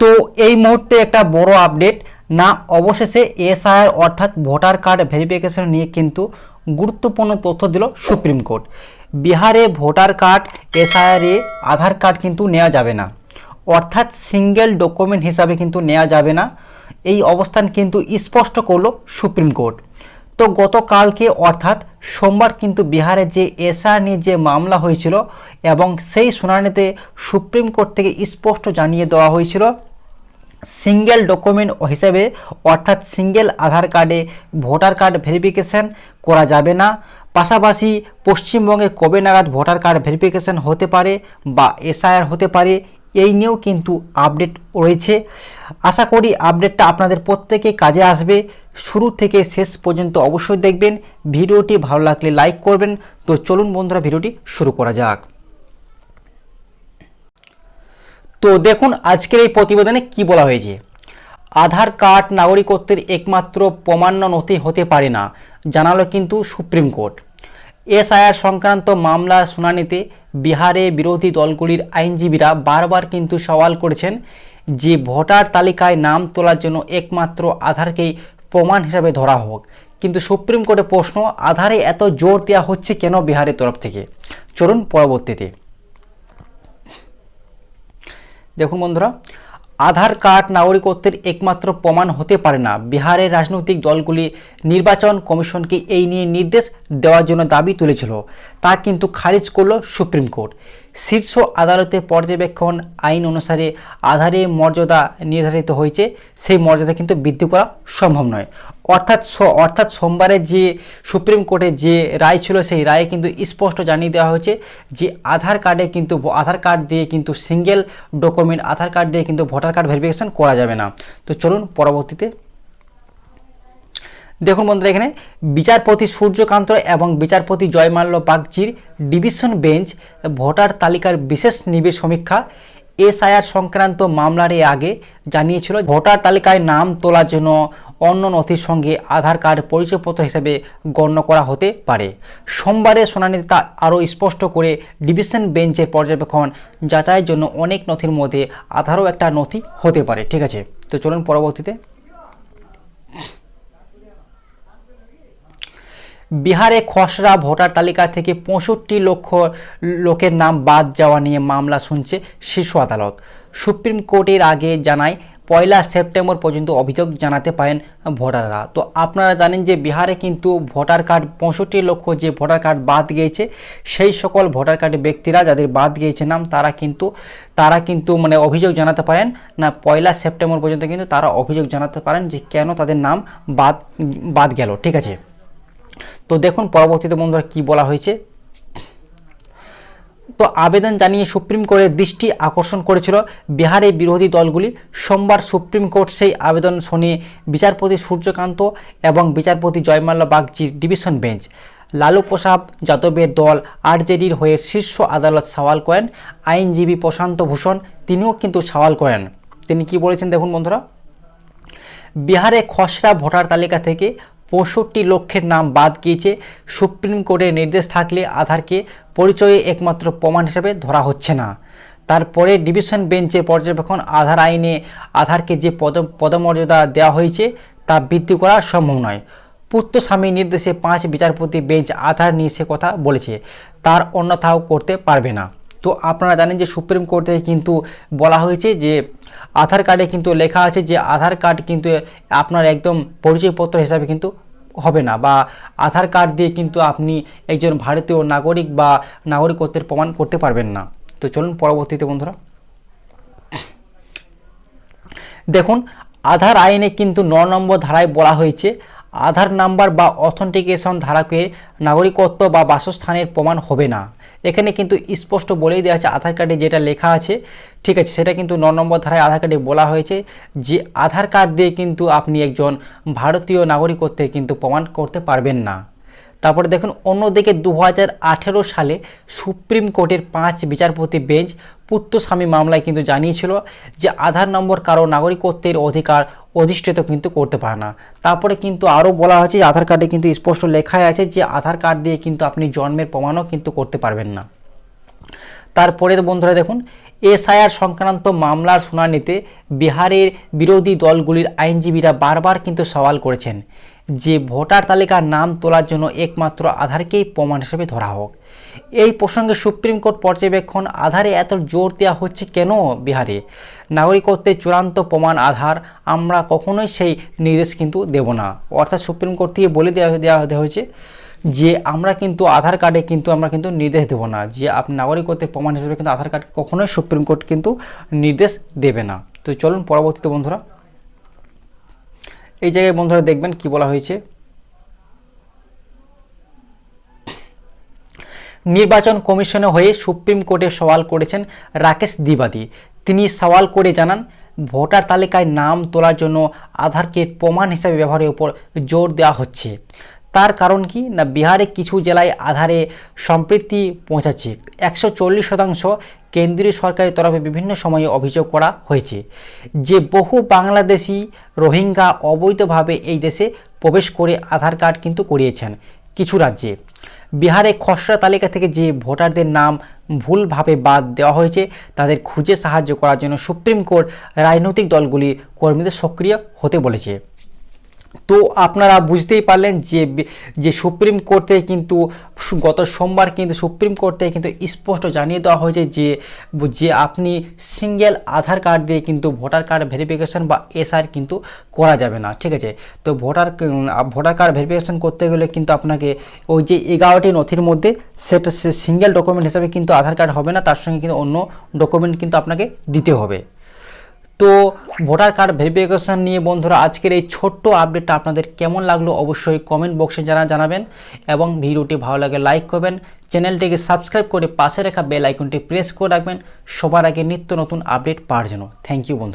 তো এই মুহূর্তে একটা বড় আপডেট না, অবশেষে এসআইআর অর্থাৎ ভোটার কার্ড ভেরিফিকেশন নিয়ে কিন্তু গুরুত্বপূর্ণ তথ্য দিল সুপ্রিম কোর্ট। বিহারে ভোটার কার্ড, এসআইআরে আধার কার্ড কিন্তু নেওয়া যাবে না। অর্থাৎ সিঙ্গেল ডকুমেন্ট হিসাবে কিন্তু নেওয়া যাবে না। এই অবস্থান কিন্তু স্পষ্ট করল সুপ্রিম কোর্ট। তো গতকালকে অর্থাৎ সোমবার কিন্তু বিহারে যে এসআর নিয়ে যে মামলা হয়েছিল এবং সেই শুনানিতে সুপ্রিম কোর্ট থেকে স্পষ্ট জানিয়ে দেওয়া হয়েছিল, সিঙ্গেল ডকুমেন্ট হিসেবে অর্থাৎ সিঙ্গেল আধার কার্ডে ভোটার কার্ড ভেরিফিকেশন করা যাবে না। পাশাপাশি পশ্চিমবঙ্গে কবে নাগাদ ভোটার কার্ড ভেরিফিকেশন হতে পারে বা এসআইআর হতে পারে, এই নিয়েও কিন্তু আপডেট রয়েছে। আশা করি আপডেটটা আপনাদের প্রত্যেকে কাজে আসবে। শুরু থেকে শেষ পর্যন্ত অবশ্যই দেখবেন। ভিডিওটি ভালো লাগলে লাইক করবেন। তো চলুন বন্ধুরা, ভিডিওটি শুরু করা যাক। তো দেখুন, আজকের এই প্রতিবেদনে কি বলা হয়েছে? আধার কার্ড নাগরিকত্বের একমাত্র প্রমাণ্য নথি হতে পারে না, জানালো কিন্তু সুপ্রিম কোর্ট। এসআইআর সংক্রান্ত মামলা শুনানিতে বিহারে বিরোধী দলগুলির আইনজীবীরা বারবার কিন্তু সওয়াল করেছেন যে ভোটার তালিকায় নাম তোলার জন্য একমাত্র আধারকেই প্রমাণ হিসাবে ধরা হোক। কিন্তু সুপ্রিম কোর্টে প্রশ্ন আধারে এত জোর দেওয়া হচ্ছে কেন বিহারের তরফ থেকে? চলুন পরবর্তীতে। দেখুন বন্ধুরা, আধার কার্ড নাগরিকত্বের একমাত্র প্রমাণ হতে পারে না। বিহারের রাজনৈতিক দলগুলি নির্বাচন কমিশনকে এই নিয়ে নির্দেশ দেওয়ার জন্য দাবি তুলেছিল। তা কিন্তু খারিজ করল সুপ্রিম কোর্ট। শীর্ষ আদালতে পর্যবেক্ষণ আইন অনুসারে আধারে মর্যাদা নির্ধারিত হয়েছে, সেই মর্যাদা কিন্তু বৃদ্ধি করা সম্ভব নয়। অর্থাৎ অর্থাৎ সোমবারে যে সুপ্রিম কোর্টে যে রায় ছিল, সেই রায়ে কিন্তু স্পষ্ট জানিয়ে দেওয়া হয়েছে যে আধার কার্ডে কিন্তু আধার কার্ড দিয়ে কিন্তু সিঙ্গেল ডকুমেন্ট, আধার কার্ড দিয়ে কিন্তু ভোটার কার্ড ভেরিফিকেশন করা যাবে না। তো চলুন পরবর্তীতে দেখুন বন্ধুরা এখানে, বিচারপতি সূর্যকান্ত এবং বিচারপতি জয়মাল্য বাগচির ডিভিশন বেঞ্চ ভোটার তালিকার বিশেষ নিবিড় সমীক্ষা, এসআইআর সংক্রান্ত মামলার এর আগে জানিয়েছিল ভোটার তালিকায় নাম তোলার জন্য অন্য নথির সঙ্গে আধার কার্ড পরিচয়পত্র হিসেবে গণ্য করা হতে পারে। সোমবারে শুনানিতে তা আরও স্পষ্ট করে ডিভিশন বেঞ্চের পর্যবেক্ষণ যাচাইয়ের জন্য অনেক নথির মধ্যে আধারও একটা নথি হতে পারে। ঠিক আছে, তো চলুন পরবর্তীতে বিহারে খসড়া ভোটার তালিকা থেকে পঁয়ষট্টি লক্ষ লোকের নাম বাদ যাওয়া নিয়ে মামলা শুনছে শীর্ষ আদালত। সুপ্রিম কোর্টের আগে জানায়, পয়লা সেপ্টেম্বর পর্যন্ত অভিযোগ জানাতে পারেন ভোটাররা। তো আপনারা জানেন যে বিহারে কিন্তু ভোটার কার্ড পঁয়ষট্টি লক্ষ যে ভোটার কার্ড বাদ গিয়েছে, সেই সকল ভোটার কার্ডের ব্যক্তিরা যাদের বাদ গিয়েছে নাম, তারা কিন্তু তারা কিন্তু মানে অভিযোগ জানাতে পারেন না, পয়লা সেপ্টেম্বর পর্যন্ত কিন্তু তারা অভিযোগ জানাতে পারেন যে কেন তাদের নাম বাদ বাদ গেল। ঠিক আছে? তো দেখুন, পরবর্তীতে বন্ধুরা কি বলা হয়েছে? তো আবেদন জানিয়ে সুপ্রিম কোর্টের দৃষ্টি আকর্ষণ করেছিল বিহারের বিরোধী দলগুলি। সোমবার সুপ্রিম কোর্ট সেই আবেদন শুনে বিচারপতি সূর্যকান্ত এবং বিচারপতি জয়মাল্য বাগচির ডিভিশন বেঞ্চ, লালু প্রসাদ যাদবের দল, আরজেডির হয়ে শীর্ষ আদালত সওয়াল করেন। আইনজীবী প্রশান্ত ভূষণ, তিনিও কিন্তু সওয়াল করেন। তিনি কি বলেছেন দেখুন বন্ধুরা? বিহারে খসড়া ভোটার তালিকা থেকে পঁয়ষট্টি লক্ষের নাম বাদ গিয়েছে। সুপ্রিম কোর্টের নির্দেশ থাকলে আধারকে পরিচয়ে একমাত্র প্রমাণ হিসেবে ধরা হচ্ছে না। তারপরে ডিভিশন বেঞ্চের পর্যবেক্ষণ আধার আইনে আধারকে যে পদ, পদমর্যাদা দেওয়া হয়েছে তা বৃদ্ধি করা সম্ভব নয়। পুত্র স্বামীর নির্দেশে পাঁচ বিচারপতি বেঞ্চ আধার নিয়ে সে কথা বলেছে। তার অন্যথাও করতে পারবে না। তো আপনারা জানেন যে সুপ্রিম কোর্টে কিন্তু বলা হয়েছে যে আধার কার্ডে কিন্তু লেখা আছে যে আধার কার্ড কিন্তু আপনার একদম পরিচয়পত্র হিসাবে কিন্তু হবে না বা আধার কার্ড দিয়ে কিন্তু আপনি একজন ভারতীয় নাগরিক বা নাগরিকত্বের প্রমাণ করতে পারবেন না। তো চলুন পরবর্তীতে বন্ধুরা। দেখুন, আধার আইনে কিন্তু ন নম্বর ধারায় বলা হয়েছে, আধার নাম্বার বা অথেন্টিকেশন ধারাকে নাগরিকত্ব বা বাসস্থানের প্রমাণ হবে না। এখানে কিন্তু স্পষ্ট বলেই দেওয়া আছে আধার কার্ডে যেটা লেখা আছে। ঠিক আছে, সেটা কিন্তু ন নম্বর ধারায় আধার কার্ডে বলা হয়েছে যে আধার কার্ড দিয়ে কিন্তু আপনি একজন ভারতীয় নাগরিকত্বে কিন্তু প্রমাণ করতে পারবেন না। তারপরে দেখুন, অন্যদিকে দু হাজার আঠেরো সালে সুপ্রিম কোর্টের পাঁচ বিচারপতি বেঞ্চ পুত্র স্বামী মামলায় কিন্তু জানিয়েছিল যে আধার নম্বর কারও নাগরিকত্বের অধিকার অধিষ্ঠিত কিন্তু করতে পারে না। তারপরে কিন্তু আরও বলা হয়েছে যে আধার কার্ডে কিন্তু স্পষ্ট লেখাই আছে যে আধার কার্ড দিয়ে কিন্তু আপনি জন্মের প্রমাণও কিন্তু করতে পারবেন না। তারপরে বন্ধুরা দেখুন, এসআইআর সংক্রান্ত মামলার শুনানিতে বিহারের বিরোধী দলগুলির আইনজীবীরা বারবার কিন্তু সওয়াল করেছেন যে ভোটার তালিকার নাম তোলার জন্য একমাত্র আধারকেই প্রমাণ হিসেবে ধরা হোক। এই প্রসঙ্গে সুপ্রিম কোর্ট পর্যবেক্ষণ আধারে এত জোর দেওয়া হচ্ছে কেন বিহারে? নাগরিকত্বের চূড়ান্ত প্রমাণ আধার, আমরা কখনোই সেই নির্দেশ কিন্তু দেব না। অর্থাৎ সুপ্রিম কোর্ট থেকে বলে দেওয়া দেওয়া হয়েছে যে, আমরা কিন্তু আধার কার্ডে কিন্তু আমরা কিন্তু নির্দেশ দেব না। যে, আপনি নাগরিকত্বের প্রমাণ হিসেবে কিন্তু আধার কার্ড কখনোই সুপ্রিম কোর্ট কিন্তু নির্দেশ দেবে না। তো চলুন পরবর্তীতে বন্ধুরা, এই জায়গায় বন্ধুরা দেখবেন কি বলা হয়েছে। নির্বাচন কমিশনে হয়ে সুপ্রিম কোর্টে সওয়াল করেছেন রাকেশ দ্বিবাদী। তিনি সওয়াল করে জানান, ভোটার তালিকায় নাম তোলার জন্য আধারকে প্রমাণ হিসাবে ব্যবহারের উপর জোর দেওয়া হচ্ছে। তার কারণ কি? না, বিহারে কিছু জেলায় আধারে সম্পৃক্তি পৌঁছাচ্ছে। একশো চল্লিশ শতাংশ কেন্দ্রীয় সরকারের তরফে বিভিন্ন সময়ে অভিযোগ করা হয়েছে যে, বহু বাংলাদেশি রোহিঙ্গা অবৈধভাবে এই দেশে প্রবেশ করে আধার কার্ড কিন্তু করিয়েছেন। কিছু রাজ্যে বিহারে খসড়া তালিকা থেকে যে ভোটারদের নাম ভুলভাবে বাদ দেওয়া হয়েছে, তাদের খুঁজে সাহায্য করার জন্য সুপ্রিম কোর্ট রাজনৈতিক দলগুলি কর্মীদের সক্রিয় হতে বলেছে। তো আপনারা বুঝতেই পারলেন যে যে সুপ্রিম কোর্ট কিন্তু গত সোমবার কিন্তু সুপ্রিম কোর্ট কিন্তু স্পষ্ট জানিয়ে দেওয়া হয়েছে যে যে আপনি সিঙ্গেল আধার কার্ড দিয়ে কিন্তু ভোটার কার্ড ভেরিফিকেশন বা এসআর কিন্তু করা যাবে না, ঠিক আছে? তো ভোটার ভোটার কার্ড ভেরিফিকেশন করতে গেলে কিন্তু আপনাকে ওই যে এগারোটি নথির মধ্যে সেটা সিঙ্গেল ডকুমেন্ট হিসাবে কিন্তু আধার কার্ড হবে না, তার সঙ্গে কিন্তু অন্য ডকুমেন্ট কিন্তু আপনাকে দিতে হবে। তো ভোটার কার্ড ভেরিফিকেশন নিয়ে বন্ধুরা, আজকের এই ছোট্ট আপডেটটা আপনাদের কেমন লাগল অবশ্যই কমেন্ট বক্সে জানা জানাবেন এবং ভিডিওটি ভালো লাগে লাইক করবেন। চ্যানেলটিকে সাবস্ক্রাইব করে পাশে রাখা বেল আইকনটি প্রেস করে রাখবেন। সবার আগে নিত্য নতুন আপডেট পাওয়ার জন্য। থ্যাংক ইউ বন্ধু।